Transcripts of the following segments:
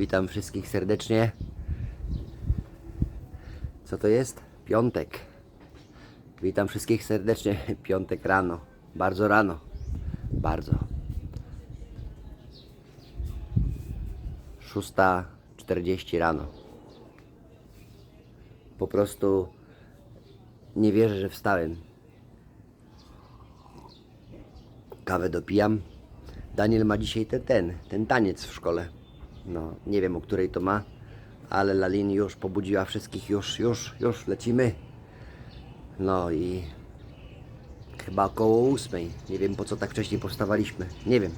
Witam wszystkich serdecznie. Co to jest? Piątek. Witam wszystkich serdecznie. Piątek rano. Bardzo rano. Bardzo. 6.40 rano. Po prostu nie wierzę, że wstałem. Kawę dopijam. Daniel ma dzisiaj ten, ten, ten taniec w szkole. No, nie wiem o której to ma, ale Lalin już pobudziła wszystkich, już, już, już lecimy. No i chyba około ósmej. Nie wiem po co tak wcześniej powstawaliśmy. Nie wiem.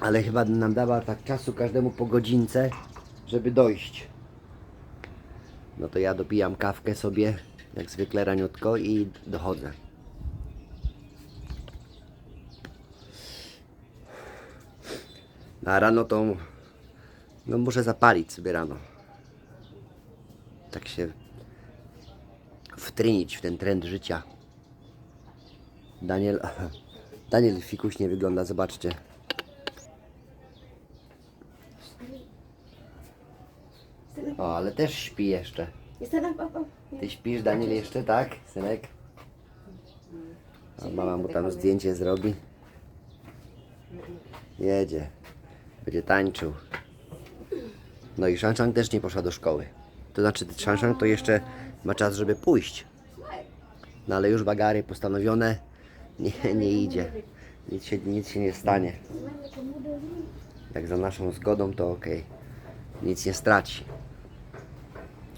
Ale chyba nam dała tak czasu każdemu po godzince, żeby dojść. No to ja dopijam kawkę sobie, jak zwykle raniutko i dochodzę. A rano to no muszę zapalić sobie rano. Tak się wtrynić w ten trend życia. Daniel, Daniel fikuśnie wygląda, zobaczcie. O, ale też śpi jeszcze. Ty śpisz, Daniel, jeszcze, tak, synek? A mama mu tam zdjęcie zrobi. Jedzie. Będzie tańczył. No i Szanszang też nie poszła do szkoły. To znaczy, Szanszang to jeszcze ma czas, żeby pójść. No ale już bagary postanowione, nie, nie idzie. Nic się, nic się nie stanie. Jak za naszą zgodą, to ok. Nic nie straci.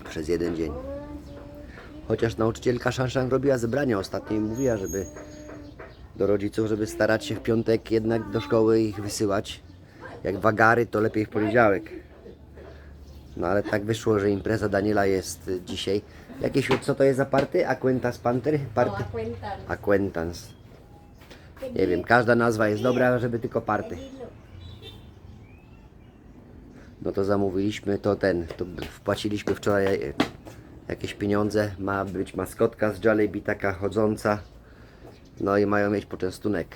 Przez jeden dzień. Chociaż nauczycielka Szanszan robiła zebrania ostatnio i mówiła, żeby do rodziców, żeby starać się w piątek jednak do szkoły ich wysyłać. Jak wagary, to lepiej w poniedziałek. No ale tak wyszło, że impreza Daniela jest y, dzisiaj. Jakieś, co to jest za party? Acquaintance Panther? Party? Acquaintance. Acquaintance. Nie wiem, każda nazwa jest dobra, żeby tylko party. No to zamówiliśmy to ten, to wpłaciliśmy wczoraj e, jakieś pieniądze. Ma być maskotka z Jollibee, taka chodząca. No i mają mieć poczęstunek.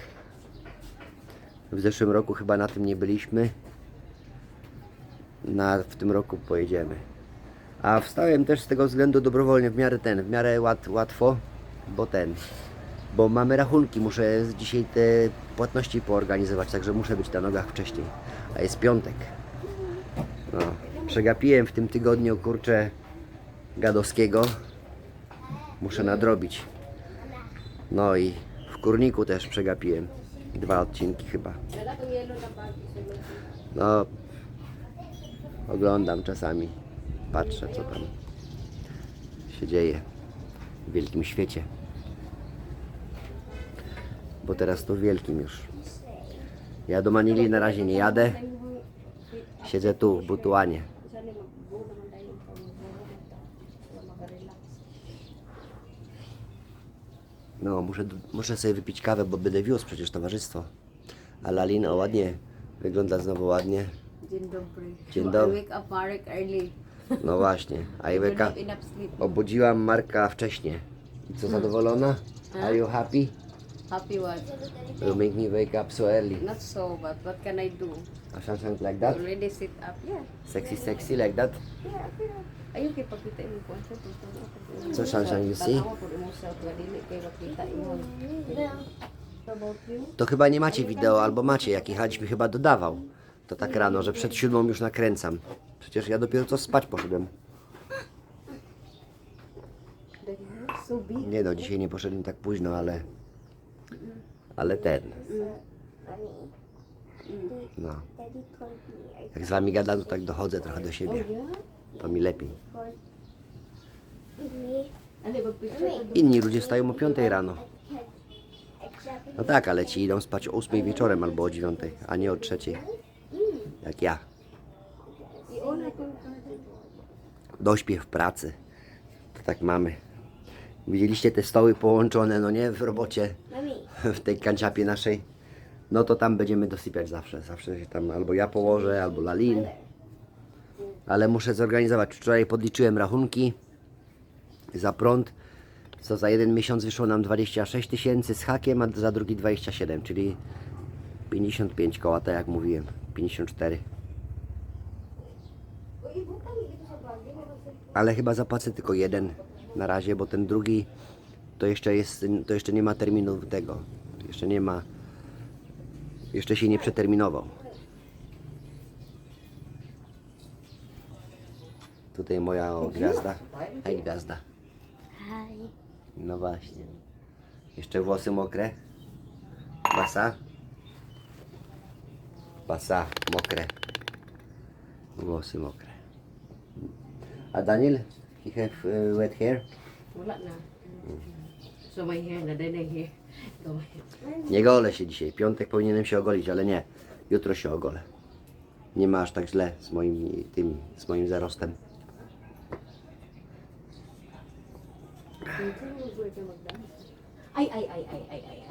W zeszłym roku chyba na tym nie byliśmy. Na, w tym roku pojedziemy. A wstałem też z tego względu dobrowolnie, w miarę ten, w miarę łat, łatwo, bo ten, bo mamy rachunki, muszę dzisiaj te płatności poorganizować, także muszę być na nogach wcześniej. A jest piątek. No, przegapiłem w tym tygodniu kurczę Gadowskiego. Muszę nadrobić. No i w Kurniku też przegapiłem. Dwa odcinki chyba. No, oglądam czasami. Patrzę co tam się dzieje w wielkim świecie. Bo teraz to w wielkim już. Ja do Manili na razie nie jadę. Siedzę tu w Butuanie. No, muszę, muszę sobie wypić kawę, bo będę wiózł przecież towarzystwo. A Lalina ładnie, wygląda znowu ładnie. Dzień dobry. Dzień dobry. I wake up Marek early. No właśnie, have enough sleep. obudziłam Marka wcześniej. I co, zadowolona? Are you happy? Happy what? You make me wake up so early. Not so, but what can I do? A something like that? Already sit up. Yeah. Sexy, sexy like that? Yeah. Ayun kay pagkita mo ko sa tuto. So, Shanshan, you see? Tanawa po mo sa dili kay makita imong. How about you? To chyba nie macie wideo, albo macie, jak jechaliśmy chyba dodawał. To tak rano, że przed siódmą już nakręcam. Przecież ja dopiero co spać poszedłem. So. Nie no, dzisiaj nie poszedłem tak późno, ale... Ale ten. No. Jak z wami gadam, to tak dochodzę trochę do siebie. To mi lepiej. Inni ludzie wstają o 5 rano. No tak, ale ci idą spać o 8 wieczorem albo o 9, a nie o 3. Jak ja. Iona ko. Dośpię w pracy. To tak mamy. Widzieliście te stoły połączone, no nie, w robocie, w tej kanciapie naszej. No to tam będziemy dosypiać zawsze. Zawsze się tam albo ja położę, albo Lalin. Ale muszę zorganizować. Wczoraj podliczyłem rachunki za prąd. Co za jeden miesiąc wyszło nam 26 tysięcy z hakiem, a za drugi 27, czyli 55 koła, tak jak mówiłem. 54. Ale chyba zapłacę tylko jeden na razie, bo ten drugi to jeszcze jest, to jeszcze nie ma terminu tego. Jeszcze nie ma, jeszcze się nie przeterminował. Tutaj moja o, gwiazda. Hej gwiazda. Hi. No właśnie. Jeszcze włosy mokre. Basa. Basa, mokre. Włosy mokre. A Daniel? He have uh, wet hair? Wala na. So my hair na din hair. Nie golę się dzisiaj. Piątek powinienem się ogolić, ale nie. Jutro się ogolę. Nie ma aż tak źle z moim tym, z moim zarostem. Ay, ay, ay, ay, ay, ay.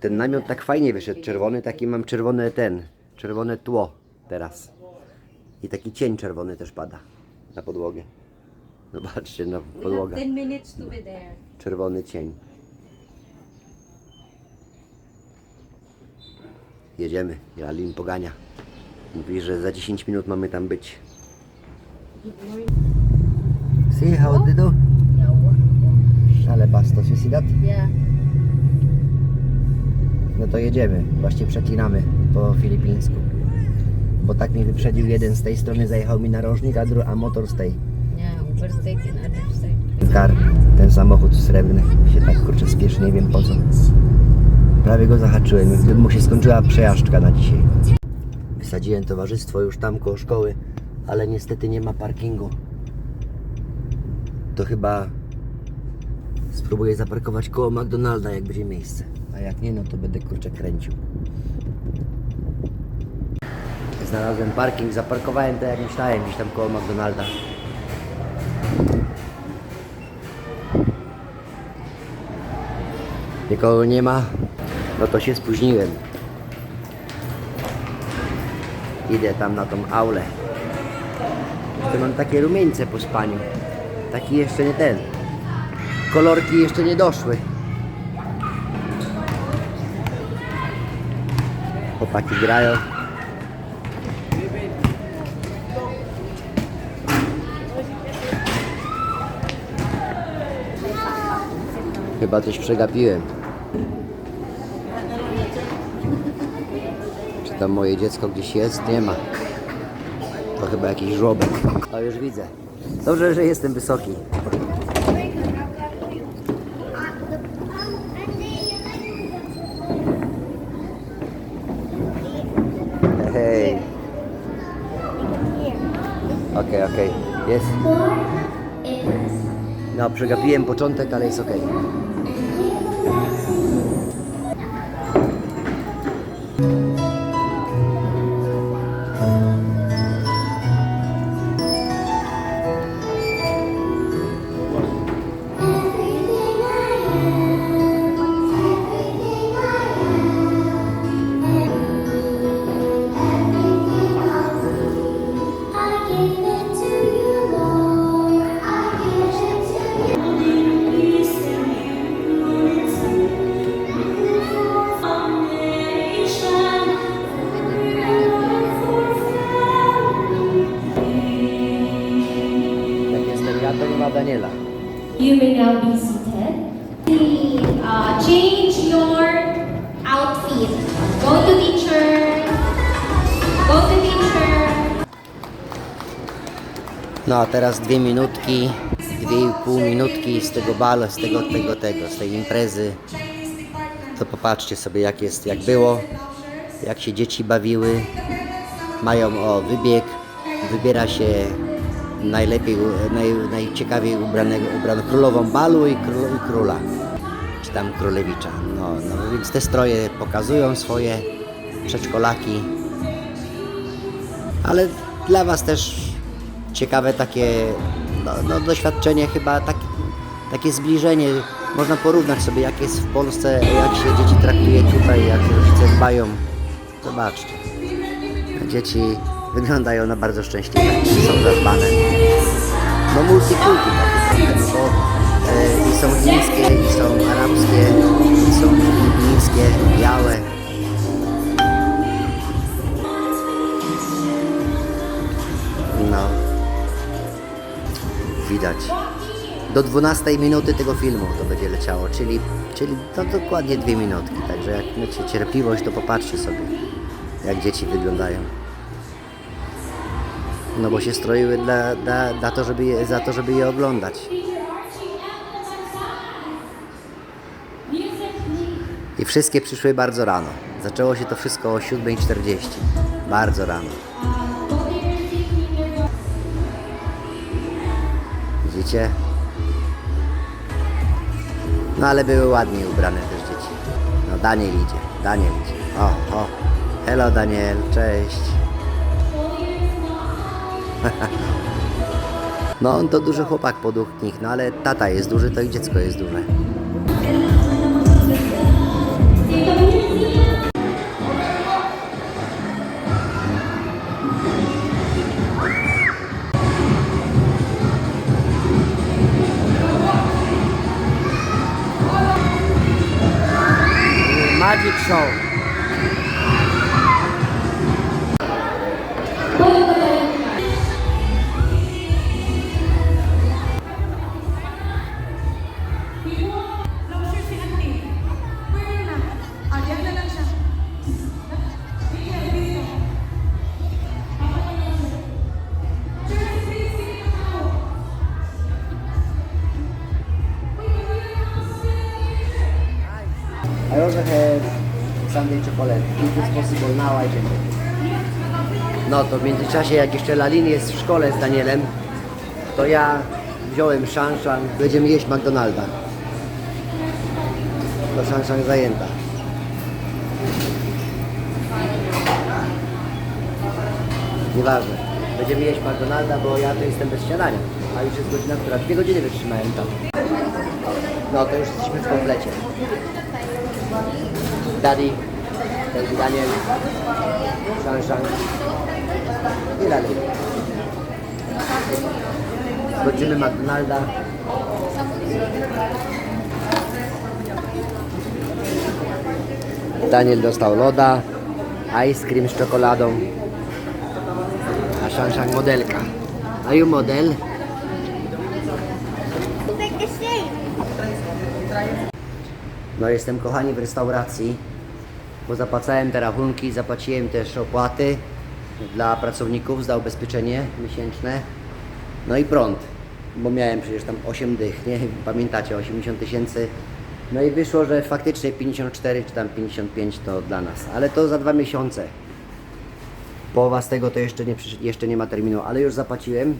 Ten namiot tak fajnie wyszedł, czerwony, taki mam czerwone ten, czerwone tło teraz. I taki cień czerwony też pada na podłogę. Zobaczcie na podłogę. 10 minutes to be there. Czerwony cień. Jedziemy. Jalin pogania. Mówi, że za 10 minut mamy tam być. See how they do? Ale bastos, you see that? Yeah. No to jedziemy. Właśnie przeklinamy po filipińsku. Bo tak mnie wyprzedził jeden z tej strony, zajechał mi narożnik, a, dru- a motor z tej. Yeah, overtake in other side. Kar, ten samochód srebrny się tak kurczę spieszy, nie wiem po co. Prawie go zahaczyłem, gdyby mu się skończyła przejażdżka na dzisiaj. Wysadziłem towarzystwo już tam koło szkoły, ale niestety nie ma parkingu. To chyba spróbuję zaparkować koło McDonalda, jak będzie miejsce. A jak nie, no to będę kurczę kręcił. Znalazłem parking, zaparkowałem to jak myślałem, gdzieś tam koło McDonalda. Nikogo nie ma, no to się spóźniłem. Idę tam na tą aulę. Jeszcze mam takie rumieńce po spaniu. Taki jeszcze nie ten. Kolorki jeszcze nie doszły. Chłopaki grają. Chyba coś przegapiłem. Czy tam moje dziecko gdzieś jest? Nie ma. To chyba jakiś żłobek. To już widzę. Dobrze, że jestem wysoki. Hej. Okej, okej. Jest. No, przegapiłem początek, ale jest okej. I You may now be seated. Uh, change your outfit. Go to teacher. Go to teacher. No a teraz dwie minutki, dwie i pół minutki z tego balu, z tego, tego, tego, z tej imprezy. To popatrzcie sobie jak jest, jak było, jak się dzieci bawiły. Mają o wybieg, wybiera się najlepiej, naj, najciekawiej ubranego, królową balu i, król, i króla, czy tam królewicza. No, no więc te stroje pokazują swoje przedszkolaki. Ale dla Was też ciekawe takie no, no, doświadczenie, chyba tak, takie zbliżenie. Można porównać sobie, jak jest w Polsce, jak się dzieci traktuje tutaj, jak rodzice dbają. Zobaczcie. Dzieci wyglądają na bardzo szczęśliwe, są zadbane. No multikulti takie no bo e, i są chińskie, i są arabskie, i są. Niebieskie, białe. No. Widać. Do 12 minuty tego filmu to będzie leciało, czyli, czyli to dokładnie dwie minutki. Także jak macie cierpliwość, to popatrzcie sobie, jak dzieci wyglądają. No bo się stroiły dla, dla, dla to, żeby je, za to, żeby je oglądać. I wszystkie przyszły bardzo rano. Zaczęło się to wszystko o 7.40. Bardzo rano. Widzicie? No ale były ładnie ubrane też dzieci. No Daniel idzie, Daniel idzie. O, o. Hello Daniel, cześć. No on to duży chłopak podług nich, no ale tata jest duży, to i dziecko jest duże. Magic Show. I also have Sunday chocolate. If it's possible now, I can it. No to w międzyczasie, jak jeszcze Lalin jest w szkole z Danielem, to ja wziąłem Szanshan, będziemy jeść McDonalda. To Szanshan zajęta. Nieważne. Będziemy jeść McDonalda, bo ja to jestem bez śniadania. A już jest godzina, która dwie godziny wytrzymałem tam. No to już jesteśmy w komplecie. Daddy, Daniel, Shanshan i Lali. Skończymy McDonalda. Daniel dostał loda, ice cream z czekoladą, a Shanshan modelka. A you model? No jestem kochani w restauracji, bo zapłacałem te rachunki, zapłaciłem też opłaty dla pracowników za ubezpieczenie miesięczne. No i prąd, bo miałem przecież tam 8 dych, nie? Pamiętacie, 80 tysięcy. No i wyszło, że faktycznie 54 czy tam 55 to dla nas, ale to za dwa miesiące. Połowa z tego to jeszcze nie, jeszcze nie ma terminu, ale już zapłaciłem.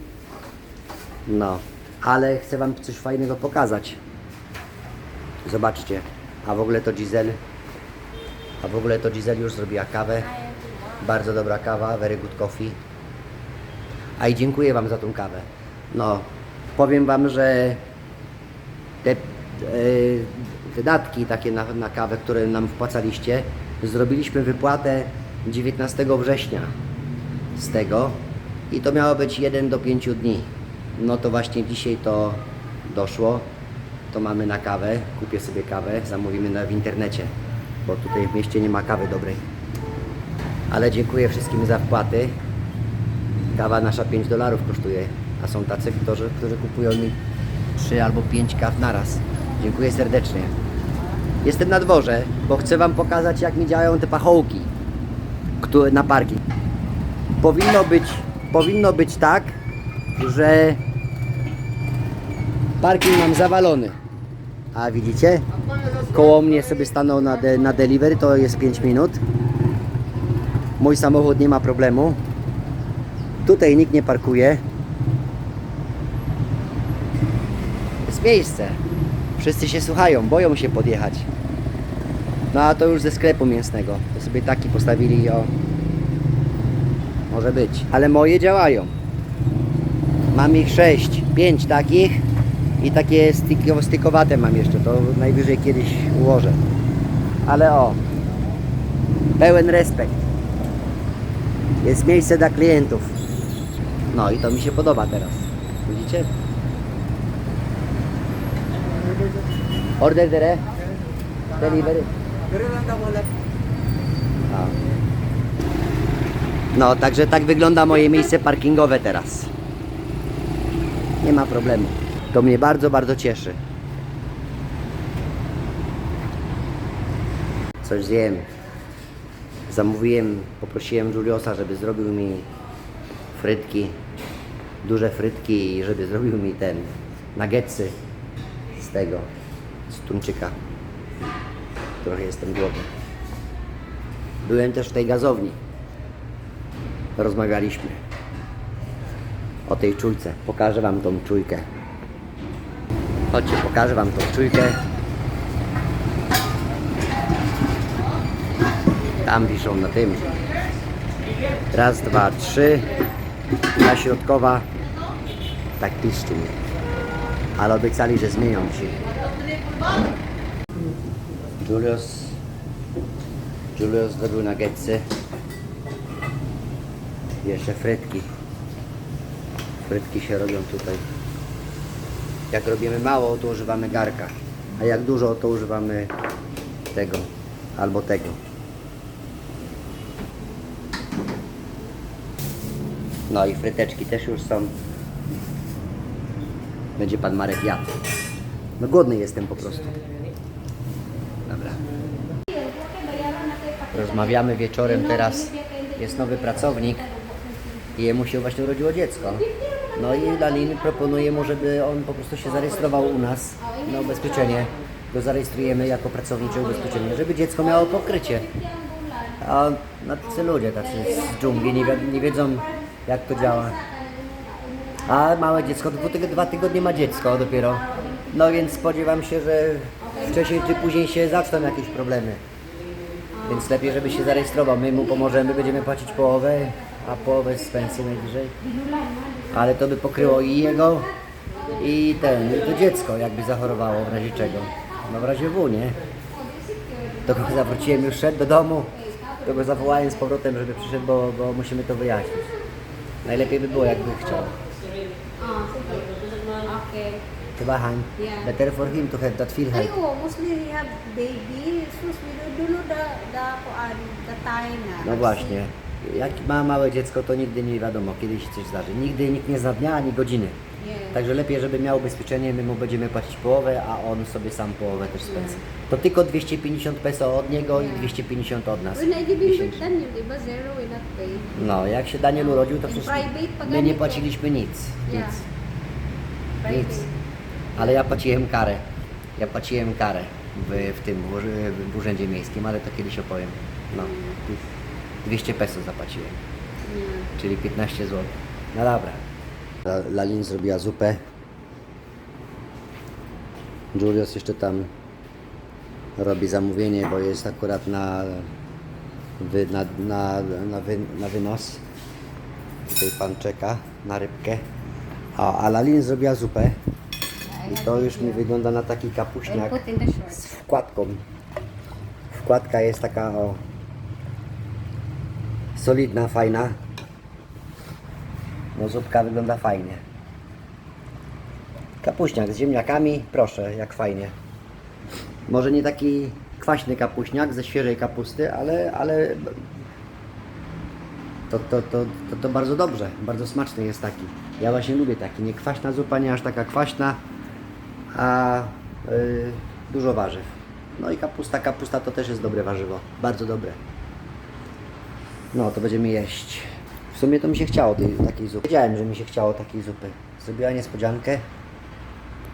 No, ale chcę Wam coś fajnego pokazać. Zobaczcie. A w ogóle to Giselle. A w ogóle to Giselle już zrobiła kawę. Bardzo dobra kawa, very good coffee. A i dziękuję Wam za tą kawę. No, powiem Wam, że te e, wydatki takie na, na kawę, które nam wpłacaliście, zrobiliśmy wypłatę 19 września z tego i to miało być 1 do 5 dni. No to właśnie dzisiaj to doszło. To mamy na kawę. Kupię sobie kawę, zamówimy na, w internecie, bo tutaj w mieście nie ma kawy dobrej. Ale dziękuję wszystkim za wpłaty. Kawa nasza 5 dolarów kosztuje, a są tacy, którzy, którzy kupują mi 3 albo 5 kaw naraz. Dziękuję serdecznie. Jestem na dworze, bo chcę Wam pokazać, jak mi działają te pachołki które, na parking. Powinno być, powinno być tak, że parking mam zawalony. A widzicie? Koło mnie sobie stanął na, de, na delivery, to jest 5 minut. Mój samochód nie ma problemu. Tutaj nikt nie parkuje. Jest miejsce. Wszyscy się słuchają, boją się podjechać. No a to już ze sklepu mięsnego. To sobie taki postawili o. Może być. Ale moje działają. Mam ich 6, 5 takich i takie styko- stykowate mam jeszcze. To najwyżej kiedyś ułożę. Ale o. Pełen respekt. Jest miejsce dla klientów. No i to mi się podoba teraz. Widzicie? Order dere. Delivery. No, także tak wygląda moje miejsce parkingowe teraz. Nie ma problemu. To mnie bardzo, bardzo cieszy. Coś zjem. Zamówiłem, poprosiłem Juliosa, żeby zrobił mi frytki, duże frytki i żeby zrobił mi ten nuggetsy z tego, z tuńczyka. Trochę jestem głodny. Byłem też w tej gazowni. Rozmawialiśmy o tej czujce. Pokażę Wam tą czujkę. Chodźcie, pokażę Wam tą czujkę. Tam wiszą na tym. Raz, dwa, trzy. Ta środkowa tak piszczy mi. Ale obiecali, że zmienią się. Julius Julius zrobił nuggetsy. Jeszcze frytki. Frytki się robią tutaj. Jak robimy mało, to używamy garka. A jak dużo, to używamy tego albo tego. No i fryteczki też już są. Będzie pan Marek jadł. No głodny jestem po prostu. Dobra. Rozmawiamy wieczorem teraz. Jest nowy pracownik i jemu się właśnie urodziło dziecko. No i Lalin proponuje mu, żeby on po prostu się zarejestrował u nas na ubezpieczenie. Go zarejestrujemy jako pracownicze ubezpieczenie, żeby dziecko miało pokrycie. A no, tacy ludzie, tacy z dżungli, nie, wi- nie wiedzą jak to działa. A małe dziecko, dwa tygodnie, dwa tygodnie ma dziecko dopiero. No więc spodziewam się, że wcześniej czy później się zaczną jakieś problemy. Więc lepiej, żeby się zarejestrował. My mu pomożemy, będziemy płacić połowę, a połowę z pensji najwyżej. Ale to by pokryło i jego, i ten, i to dziecko, jakby zachorowało w razie czego. No w razie W, nie? To go zawróciłem już, szedł do domu, to go zawołałem z powrotem, żeby przyszedł, bo, bo musimy to wyjaśnić. Najlepiej by było, jakby chciał. Chyba Han. Yeah. Better for him to have that feel Ay, help. oo, mostly he have baby. Sus, dulo da, da, kuan, da time na. No właśnie. Jak ma małe dziecko, to nigdy nie wiadomo, kiedy się coś zdarzy. Nigdy nikt nie zna dnia ani godziny. Yeah. Także lepiej, żeby miał ubezpieczenie, my mu będziemy płacić połowę, a on sobie sam połowę też pensji. To tylko 250 peso od niego i 250 od nas. Miesięcznie. di ba? Zero will not pay. No, jak się Daniel urodził, to In private pa My nie ganito. płaciliśmy nic. Nic. Private. Nic. Ale ja płaciłem karę. Ja płaciłem karę w, w tym w urzędzie miejskim, ale to kiedyś opowiem. No, 200 peso zapłaciłem, czyli 15 zł. No dobra. Lalin zrobiła zupę. Julius jeszcze tam robi zamówienie, bo jest akurat na, wy, na, na, na, wy, na wynos. Tutaj pan czeka na rybkę. A, a Lalin zrobiła zupę. I to już mi wygląda na taki kapuśniak z wkładką. Wkładka jest taka o solidna, fajna. No zupka wygląda fajnie. Kapuśniak z ziemniakami, proszę, jak fajnie. Może nie taki kwaśny kapuśniak ze świeżej kapusty, ale, ale to, to, to, to, to bardzo dobrze, bardzo smaczny jest taki. Ja właśnie lubię taki, nie kwaśna zupa, nie aż taka kwaśna, a y, dużo warzyw. No i kapusta, kapusta to też jest dobre warzywo, bardzo dobre. No, to będziemy jeść. W sumie to mi się chciało tej, takiej zupy. Wiedziałem, że mi się chciało takiej zupy. Zrobiła niespodziankę.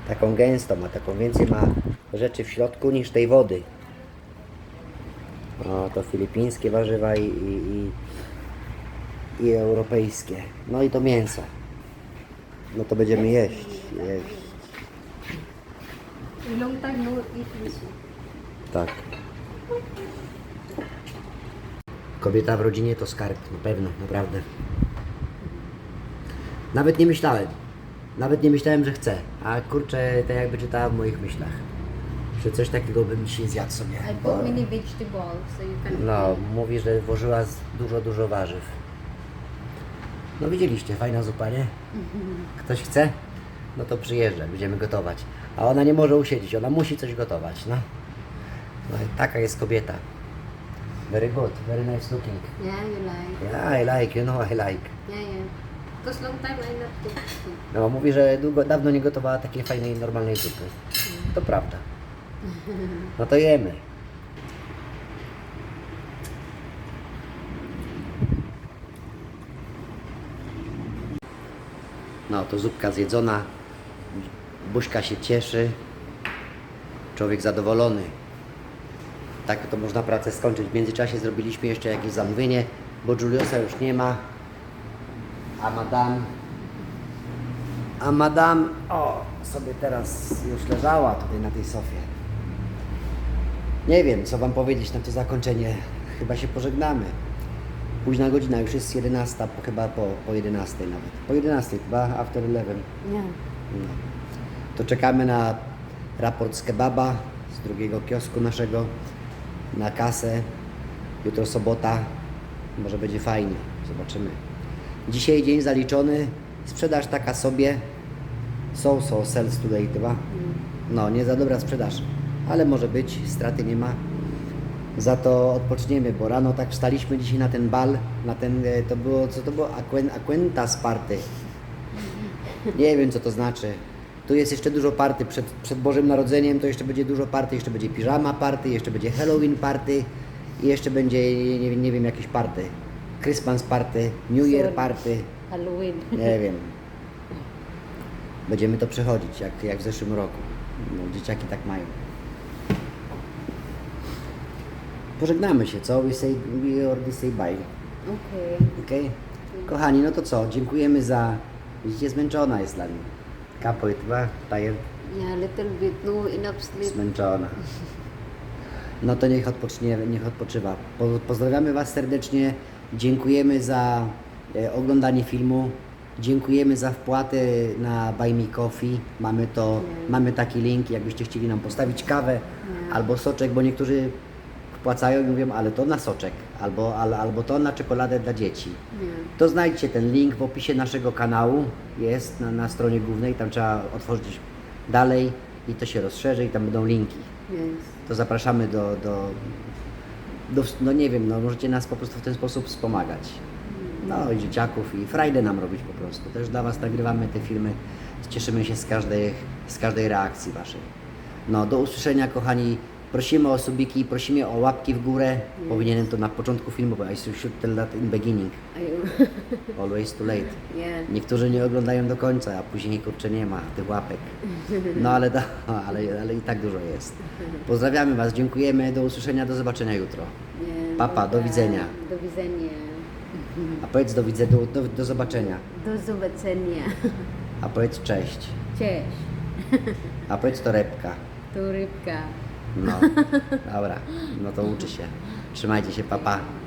Taką gęstą, a taką więcej ma rzeczy w środku niż tej wody. O, to filipińskie warzywa i, i, i, i europejskie. No i to mięso. No to będziemy jeść, jeść. Long time no eat. Tak. Kobieta w rodzinie to skarb, na pewno, naprawdę. Nawet nie myślałem. Nawet nie myślałem, że chcę. A kurczę, tak jakby czytała w moich myślach. Że coś takiego bym dzisiaj zjadł sobie. I put many vegetables so you can No, mówi, że włożyła z- dużo, dużo warzyw. No widzieliście, fajna zupa, nie? Ktoś chce? No to przyjeżdża, będziemy gotować. A ona nie może usiedzieć, ona musi coś gotować, no. No i taka jest kobieta. Very good, very nice looking. Yeah, you like. Yeah, I like, you know I like. Yeah, yeah. Because long time I not cook. No, mówi, że długo, dawno nie gotowała takiej fajnej, normalnej zupy. To prawda. No to jemy. No, to zupka zjedzona. Buźka się cieszy. Człowiek zadowolony. Tak to można pracę skończyć. W międzyczasie zrobiliśmy jeszcze jakieś zamówienie, bo Juliosa już nie ma. A madame a madame, o, sobie teraz już leżała tutaj na tej sofie. Nie wiem, co wam powiedzieć na to zakończenie. Chyba się pożegnamy. Późna godzina, już jest 11, po, chyba po, po 11 nawet. Po 11, chyba after 11. Yeah. No. To czekamy na raport z kebaba, z drugiego kiosku naszego, na kasę. Jutro sobota, może będzie fajnie, zobaczymy. Dzisiaj dzień zaliczony, sprzedaż taka sobie. So, so, sells today, chyba. No, nie za dobra sprzedaż, ale może być, straty nie ma. Za to odpoczniemy, bo rano tak wstaliśmy dzisiaj na ten bal, na ten, e, to było, co to było? Aquen- Aquentas. Nie wiem, co to znaczy. Tu jest jeszcze dużo party. Przed, przed Bożym Narodzeniem to jeszcze będzie dużo party. Jeszcze będzie piżama party, jeszcze będzie Halloween party i jeszcze będzie, nie, nie wiem, jakieś party. Christmas party, New Year party. Halloween. Nie wiem. Będziemy to przechodzić, jak, jak w zeszłym roku. No, dzieciaki tak mają. Pożegnamy się, co? We say, we already say bye. Okay. Okej? Kochani, no to co? Dziękujemy za... Widzicie, zmęczona jest dla mnie. Kapoit, chyba? Tired? Yeah, little bit. No enough sleep. Zmęczona. No to niech odpocznie, niech odpoczywa. Po, pozdrawiamy Was serdecznie. Dziękujemy za e, oglądanie filmu. Dziękujemy za wpłatę na Buy Me Coffee. Mamy to, mamy taki link, jakbyście chcieli nam postawić kawę albo soczek, bo niektórzy wpłacają i mówią, ale to na soczek, albo, al, albo to na czekoladę dla dzieci. Yeah. To znajdźcie ten link w opisie naszego kanału, jest na, na stronie głównej, tam trzeba otworzyć dalej i to się rozszerzy i tam będą linki. To zapraszamy do, do, do, no nie wiem, no możecie nas po prostu w ten sposób wspomagać. No i dzieciaków i frajdę nam robić po prostu. Też dla Was nagrywamy te filmy, cieszymy się z każdej, z każdej reakcji Waszej. No do usłyszenia kochani, prosimy o subiki, prosimy o łapki w górę. Powinienem to na początku filmu, bo I should tell that in beginning. Always too late. yeah. Niektórzy nie oglądają do końca, a później kurczę nie ma tych łapek. No ale, da, ale, ale i tak dużo jest. Pozdrawiamy Was, dziękujemy, do usłyszenia, do zobaczenia jutro. yeah. Papa, do widzenia. Do widzenia. A powiedz do widzenia, do, do, do zobaczenia. Do zobaczenia. A powiedz cześć. Cześć. A powiedz torebka. Tu rybka. No, dobra, no to uczy się. Trzymajcie się, papa. Pa.